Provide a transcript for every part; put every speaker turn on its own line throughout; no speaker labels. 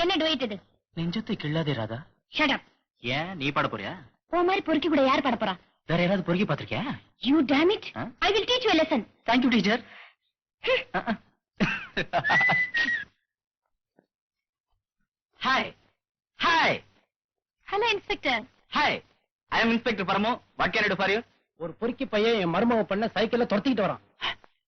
என்ன டுவேட் இது
நெஞ்சத்தை கிள்ளாதே Radha.
Shut up
ஏன்? நீ பாட போறியா?
ஓ மாதிரி பொறுக்கி கூட யார் பட போறா?
வேற யாராவது பொறுக்கி பாத்திருக்கியா
you damn it
Huh?
I will teach you lesson
thank you teacher hi hi
hello inspector
hi I am inspector Paramo what can I do for you
ஒரு பொறுக்கி பையன் என் மருமக பண்ண சைக்கிள்ல துரத்திக்கிட்டு வரான்.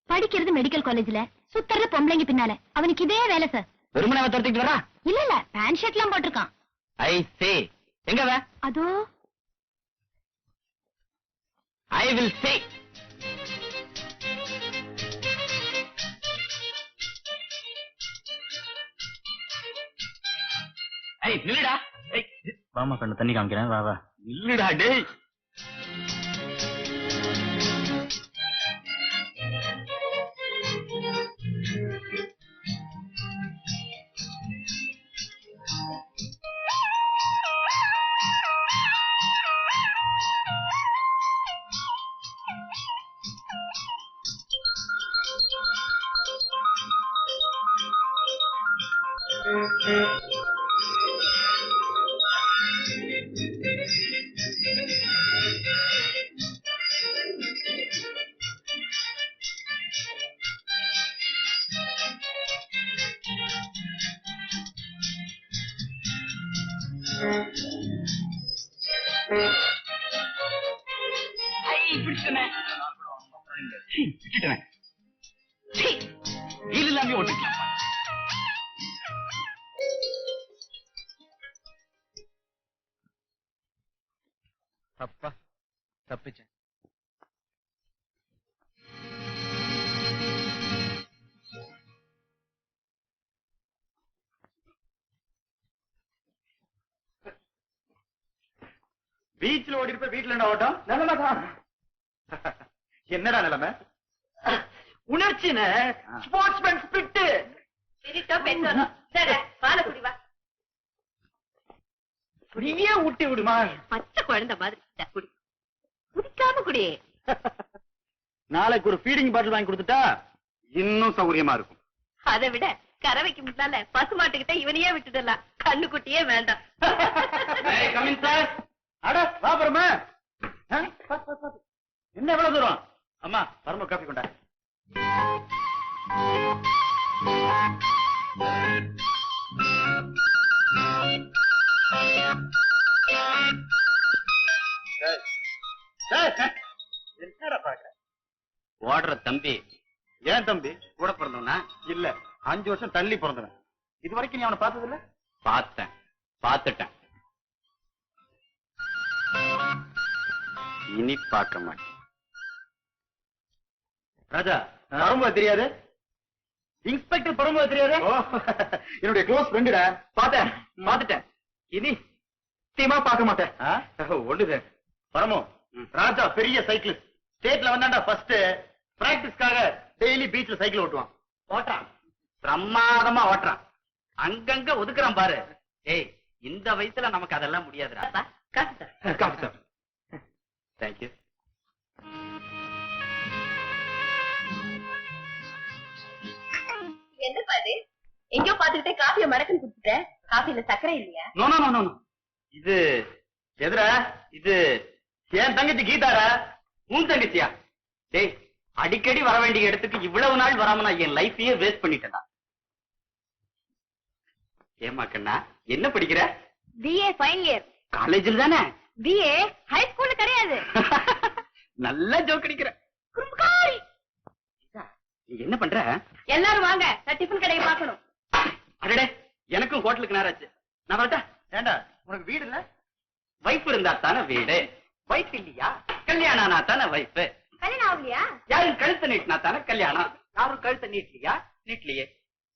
படிக்கிறது மெடிக்கல் காலேஜ்ல சுத்தறது பொம்பளைங்க பின்னால. அவனுக்கு இதே வேலை சார்
வெறுமனே துரத்திட்டு வரா
இல்ல இல்ல பேண்ட் ஷர்ட் எல்லாம் போட்டிருக்கான்.
ஐ சே எங்க வே
அதோ.
ஐ வில் சே ஐய் நில்லுடா. வாமா கண்ணு தண்ணி காமிக்கிறேன். வா வா. நில்லுடா டேய். விட்டுட்டேன் வீல் இல்லாம ஓட்டிக்கலாம் அப்பா தப்பிச்சேன். பீச்ல ஓடி இருப்ப வீட்டுல என்ன ஓட்டம்? நிலைமைதான் என்னடா நிலைமை? உணர்ச்சின ஸ்போர்ட்ஸ்மேன் ஸ்பிரிட் நீயே ஊட்டி விடுமா?
பச்சை குழந்தை மாதிரி. குடி. குடிக்காம குடி.
நாளைக்கு ஒரு ஃபீடிங் பாட்டில் வாங்கி கொடுத்துட்டா இன்னும் சௌகரியமா இருக்கும்.
அதை விட கறவைக்கு முன்னால பசு மாட்டுக்கிட்ட இவனையே விட்டுடலாம். கண்ணுக்குட்டியே வேண்டாம்.
கமிங் சார் அட வா பரம. என்ன எவ்வளவு தூரம்? அம்மா பரம காப்பி கொண்டா. ஓடுற தம்பி. ஏன் தம்பி? கூட பிறந்தவனா? இல்ல. அஞ்சு வருஷம் தள்ளி பிறந்தவன். இது வரைக்கும் நீ அவனை பார்த்தது இல்ல பார்த்தேன். பார்த்துட்டேன். இனி பார்க்க மாட்டேன். ராஜா பரம்பு தெரியாது. இன்ஸ்பெக்டர் பரம்பு தெரியாது? என்னுடைய க்ளோஸ் ஃப்ரெண்டுடா பார்த்தேன் பார்த்துட்டேன். இனி சத்தியமா பார்க்க மாட்டேன். ஒண்ணுது. பரமோ ராஜா பெரிய சைக்கிளிஸ்ட் ஸ்டேட்ல வந்தாண்டா ஃபர்ஸ்ட் பிராக்டிஸ்க்காக டெய்லி பீச்ல சைக்கிள் ஓட்டுவான். ஓட்டுறான். பிரமாதமா ஓட்டுறான். அங்கங்க ஒதுக்குறான் பாரு. ஏய் இந்த வயசுல நமக்கு அதெல்லாம் முடியாதுடா.
அப்பா, காசு தா.
காஃபி சார் தேங்க்யூ
என்னப்பா இது? எங்கயோ பாத்துக்கிட்டே காஃபிய மடக்குன்னு குடுத்துட்ட காஃபில சக்கரை இல்லையா?
நோ நோ நோ நோ இது எதுடா இது என் தங்கச்சி கீதாடா உன் தங்கச்சியா? டேய் அடிக்கடி வர வேண்டிய இடத்துக்கு இவ்வளவு நாள் வராம நான் என் லைஃபையே வேஸ்ட் பண்ணிட்டேன்டா ஏமா கண்ணா என்ன படிக்கிற?
பிஏ ஃபைனல் இயர்
காலேஜில் தானே?
பிஏ ஹை ஸ்கூல்ல கிடையாது.
நல்லா ஜோக் அடிக்கிற. என்ன பண்ற?
எல்லாரும் வாங்க நான் டிஃபன் கடையை பார்க்கணும்.
அடடே எனக்கும் ஹோட்டலுக்கு நேராச்சு. நான் வரட்டா? ஏண்டா உனக்கு வீடு இல்ல? வைஃப் இருந்தா தானே வீடு. வைஃப் இல்லையா? கல்யாணம் ஆனா தானே வைஃப்
கல்யாணம் ஆகலையா?
யாரும் கழுத்தை நீட்டினா தானே கல்யாணம்? யாரும் கழுத்தை நீட்டலையே.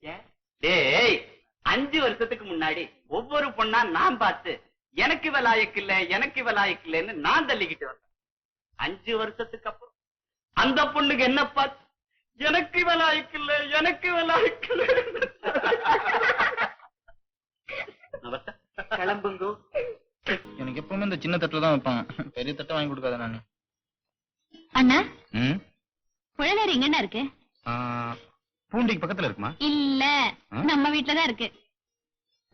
ஏன்? டேய் அஞ்சு வருஷத்துக்கு முன்னாடி ஒவ்வொரு பொண்ணா நான் பார்த்து எனக்கு இவ லாயக்கு இல்ல எனக்கு இவ லாயக்கு இல்லைன்னு நான் தள்ளிக்கிட்டு வந்தேன். அஞ்சு வருஷத்துக்கு அப்புறம் அந்த பொண்ணுக்கு என்ன பார்த்து? எனக்கு இவ லாயக்கு இல்ல எனக்கு இவ லாயக்கு இல்ல கிளம்புங்கோ.
எனக்கு எப்பவுமே இந்த சின்ன தட்டுல தான் வைப்பாங்க. பெரிய தட்டை வாங்கி கொடுக்காத நானு.
அண்ணா
ம்?
குழந்தை எங்கண்ணா இருக்கு?
பூண்டிக்கு பக்கத்துல இருக்குமா?
இல்ல
ஆ?
நம்ம வீட்டுல தான் இருக்கு.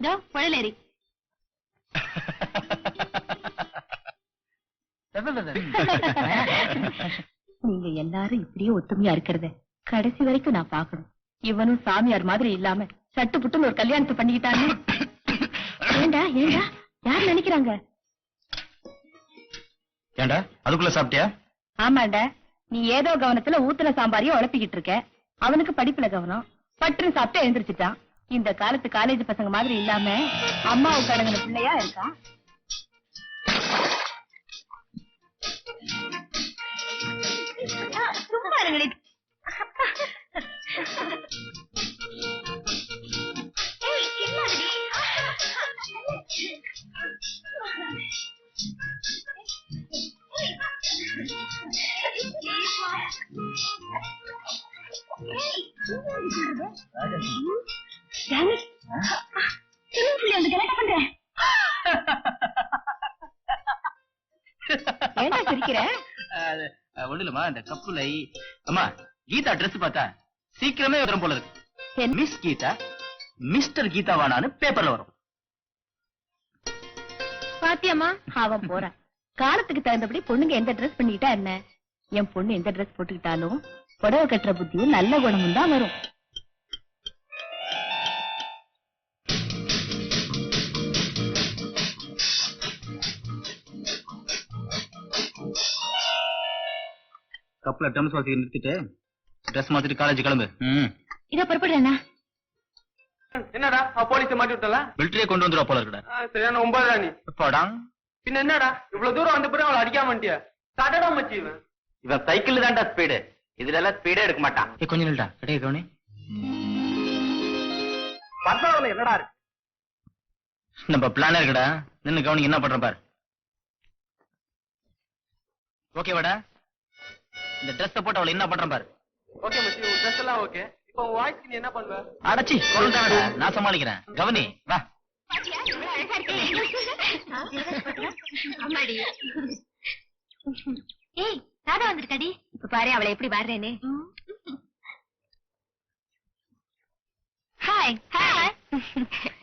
இதோ புழலேரி நீங்க எல்லாரும் இப்படியே ஒத்துமையா இருக்கிறத. கடைசி வரைக்கும் நான் பாக்கணும் இவனும் சாமியார் மாதிரி இல்லாம சட்டு புட்டுன்னு ஒரு கல்யாணத்தை பண்ணிக்கிட்டாங்க ஏண்டா ஏண்டா? யார் நினைக்கிறாங்க?
ஏண்டா அதுக்குள்ள சாப்பிட்டியா?
ஆமாண்டா நீ ஏதோ கவனத்துல ஊத்துன சாம்பாரையும் உழப்பிக்கிட்டு இருக்க. அவனுக்கு படிப்புல கவனம். பட்டுன்னு சாப்பிட்டு எழுந்திரிச்சிட்டான். இந்த காலத்து காலேஜ் பசங்க மாதிரி இல்லாம அம்மாவுக்கு அடங்கின பிள்ளையா இருக்கான். சும்மா இருங்களே ஏன்டா சிரிக்கிற?
ஒண்ணு இல்லம்மா இந்த கப்புலை அம்மா கீதா Dress பார்த்தா சீக்கிரமே வரும் போல இருக்கு? மிஸ் கீதா மிஸ்டர் கீதாவானான்னு பேப்பர்ல வரும்.
பாத்தியம்மா அவன் போறான் காலத்துக்கு தகுந்தபடி பொண்ணுங்க எந்த ட்ரெஸ் பண்ணிக்கிட்டா என்ன? என் பொண்ணு எந்த ட்ரெஸ் போட்டுக்கிட்டாலும் புடவை கட்டுற புத்தியும் நல்ல குணமும் தான் வரும்.
கப்புல டம்ஸ் வாசி நிறுத்திட்டு ட்ரெஸ் மாத்திட்டு காலேஜ் கிளம்பு. ம்.
இத புறப்படுறேன்னா
என்னடா போலீஸ் மாட்டி விட்டல?
மிலிட்டரியே கொண்டு வந்துருவா போல இருக்குடா.
சரியான ஒன்பதுடா நீ
போடா
பின்ன என்னடா இவ்வளவு தூரம் வந்த பிறகு அவளை அடிக்காம வந்துட்டியா? தடடா மச்சி இவன். இவன் சைக்கிள் தான்டா ஸ்பீடு இதுல எல்லாம் ஸ்பீடே எடுக்க மாட்டான்.
ஏ கொஞ்சம் நில்டா கிடையாது கவனி.
என்னடா இருக்கு?
நம்ம பிளான் இருக்குடா. நின்னு கவனி என்ன பண்ற பாரு. ஓகேவாடா இந்த ட்ரெஸ் போட்டு அவளை என்ன பண்றேன் பாரு.
ஓகே மச்சி உன் ட்ரெஸ் எல்லாம் ஓகே இப்போ உன் வாய்ஸ்க்கு நீ என்ன பண்ணுவ
அடச்சி கொண்டாடா நான் சமாளிக்கிறேன். கவனி வா.
ஏய் ராதா வந்திருக்காடி. இப்ப பாரு அவளை எப்படி வர்றேன்னு ஹாய் ஹாய்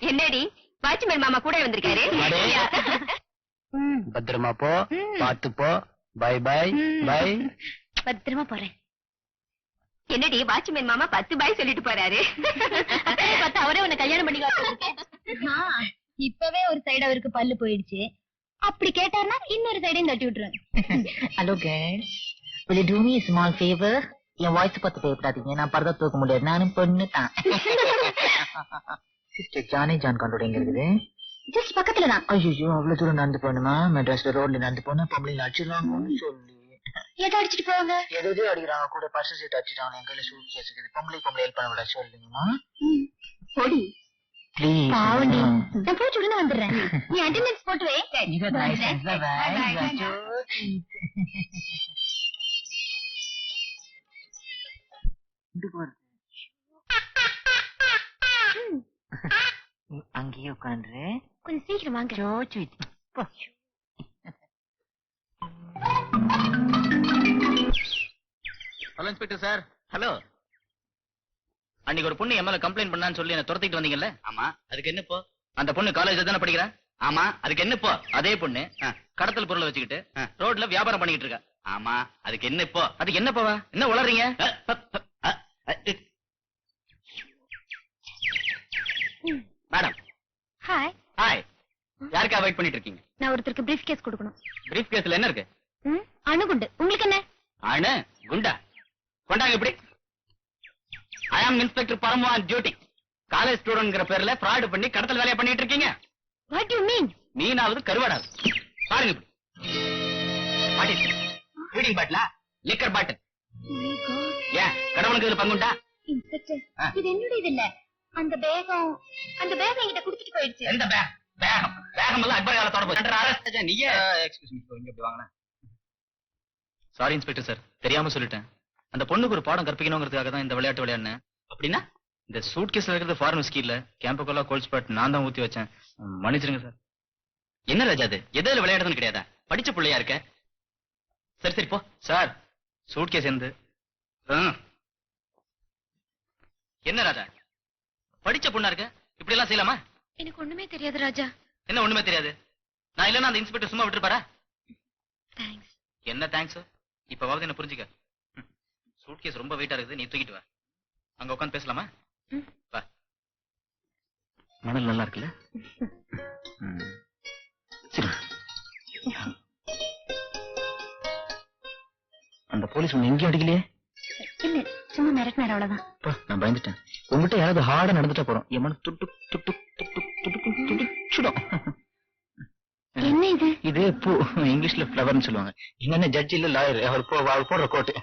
என்னடி வாட்ச்மேன் மாமா கூட வந்திருக்காரு.
பத்திரமா போ. பாத்து போ. By by. பை
பத்திரமா போறேன். என்னடி வாட்ச்மேன் மாமா பத்து பாய் சொல்லிட்டு போறாரு. பார்த்தா அவரே உன்னை கல்யாணம் பண்ணி இப்பவே ஒரு சைடு அவருக்கு பல்லு போயிடுச்சு. அப்படி கேட்டாருன்னா இன்னொரு சைடையும் தட்டி விட்டுருவேன்.
Hello girls will you do me a small favor? என் வாய்ஸ் பார்த்து பயப்படாதீங்க. நான் பரதா தூக்க முடியாது. நானும் பொண்ணு தான். சிஸ்டர் ஜானி ஜான் கண்டோட எங்க இருக்குது?
ஜஸ்ட் பக்கத்துல தான்.
ஐயோ அவ்வளவு தூரம் நடந்து போகணுமா? மெட்ராஸ்ல ரோட்ல நடந்து போனா பொம்பளைங்க அடிச்சிடலாம்னு சொல்லி.
ஏதோ அடிச்சிட்டு போவாங்க
எது எது அடிக்கிறாங்க. கூட பர்ஸ் சீட் அடிச்சிட்டாங்க. என் கையில சூட் கேஸ் இருக்குது பொம்பளை பொம்பளை ஹெல்ப் பண்ண விட சொல்லுங்கம்மா
பொடி
ப்ளீஸ்
பாவண்டி. நான் போய் உடனே வந்துடுறேன். நீ அட்டெண்டன்ஸ் போட்டு வை.
வருது. நீ அங்கேயே உட்காந்து
கொஞ்சம் சீக்கிரம் வாங்க.
ஹலோ இன்ஸ்பெக்டர் சார் ஹலோ அன்னைக்கு ஒரு பொண்ணு மேல கம்ப்ளைண்ட் பண்ணான்னு சொல்லி என்ன துரத்திட்டு வந்தீங்கல்ல? ஆமா. அதுக்கு என்ன இப்போ அந்த பொண்ணு காலேஜ்ல தானே படிக்கிறா? ஆமா. அதுக்கு என்ன இப்போ அதே பொண்ணு கடத்தல் பொருளை வச்சுக்கிட்டு ரோட்ல வியாபாரம் பண்ணிக்கிட்டு இருக்கா. ஆமா. அதுக்கு என்ன இப்போ அதுக்கு என்ன போவா? என்ன உளறீங்க? மேடம்
ஹாய்
ஹாய் யாருக்கா வெயிட் பண்ணிட்டு இருக்கீங்க?
நான் ஒருத்தருக்கு பிரீஃப் கேஸ் கொடுக்கணும்.
பிரீஃப் கேஸ்ல என்ன இருக்கு?
ம், அணுகுண்டு. உங்களுக்கு என்ன?
அணு குண்டா? கொண்டாங்க இப்படி I am inspector Paramu on duty college ஸ்டூடெண்ட்ங்கிற பேர்ல ஃப்ராட் பண்ணி கடத்தல் வேலையை பண்ணிட்டு இருக்கீங்க.
வாட் யூ மீன்
மீனாவது கருவாடாவது பாருங்க இப்படி. ஃபீடிங் பாட்டிலா லிக்கர் பாட்டில் ஏன்? கடவுளுக்கு இதுல பங்குண்டா?
இன்ஸ்பெக்டர். இது என்னுடையது இல்ல. அந்த பேகம் அந்த பேகம் என்கிட்ட குடுத்துட்டு போயிடுச்சு.
எந்த பேக் வேகம் வேகம் எல்லாம் அக்பர் காலத்தோட போய் அரஸ்ட் நீங்க எக்ஸ்கியூஸ் மீ இங்க இப்படி வாங்க சாரி இன்ஸ்பெக்டர் சார் தெரியாம சொல்லிட்டேன். அந்த பொண்ணுக்கு ஒரு பாடம் கற்பிக்கணுங்கிறதுக்காக தான் இந்த விளையாட்டு விளையாடினேன். அப்படின்னா இந்த சூட் கேஸ்ல இருக்கிறது ஃபாரின் விஸ்கி இல்ல. கேம்பகோலா கோல்ட் ஸ்பாட் நான் தான் ஊத்தி வச்சேன். மன்னிச்சிருங்க சார். என்ன ராஜா அது? எதில் விளையாடுறதுன்னு கிடையாதா? படிச்ச பிள்ளையா இருக்க? சரி சரி போ. சார் சூட் கேஸ் எந்த என்ன ராஜா? படிச்ச பொண்ணா இருக்க? இப்படி எல்லாம் செய்யலாமா?
எனக்கு ஒண்ணுமே தெரியாது ராஜா.
என்ன ஒண்ணுமே தெரியாது? நான் இல்லைன்னா அந்த இன்ஸ்பெக்டர் சும்மா விட்டுருப்பாரா? என்ன தேங்க்ஸ் இப்பவாவது என்ன புரிஞ்சுக்க? சூட்கேஸ் ரொம்ப வெயிட்டா இருக்குது நீ தூக்கிட்டு வா. அங்க உட்காந்து பேசலாமா. வா. மணல் நல்லா இருக்குல்ல. சரி அந்த போலீஸ் உன்னை எங்கேயும் அடிக்கலையே?
இல்ல சும்மா மிரட்டினார் அவ்வளவுதான்.
நான் பயந்துட்டேன். உங்ககிட்ட யாராவது ஹார்டா நடந்துட்டா போறோம். என் துட்டு துட்டு துட்டு துட்டு துடிச்சுடும்
என்ன இது?
இது பூ இங்கிலீஷ்ல ஃபிளவர்னு சொல்லுவாங்க. என்னென்ன ஜட்ஜ் இல்ல லாயர் அவர் போ அவர் போடுற கோட்டு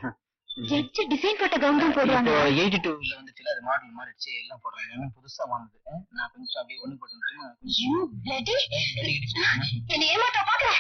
ஜட்ஜ் டிசைன் போட்ட கவுன் தான் போடுவாங்க.
இப்போ எயிட்டி டூல வந்துச்சுல அது மாடல் மாறிடுச்சு எல்லாம் போடுறாங்க. எல்லாம் புதுசா வாங்குது நான் கொஞ்சம் அப்படியே ஒண்ணு போட்டு.
என்னை ஏமாத்த பாக்குற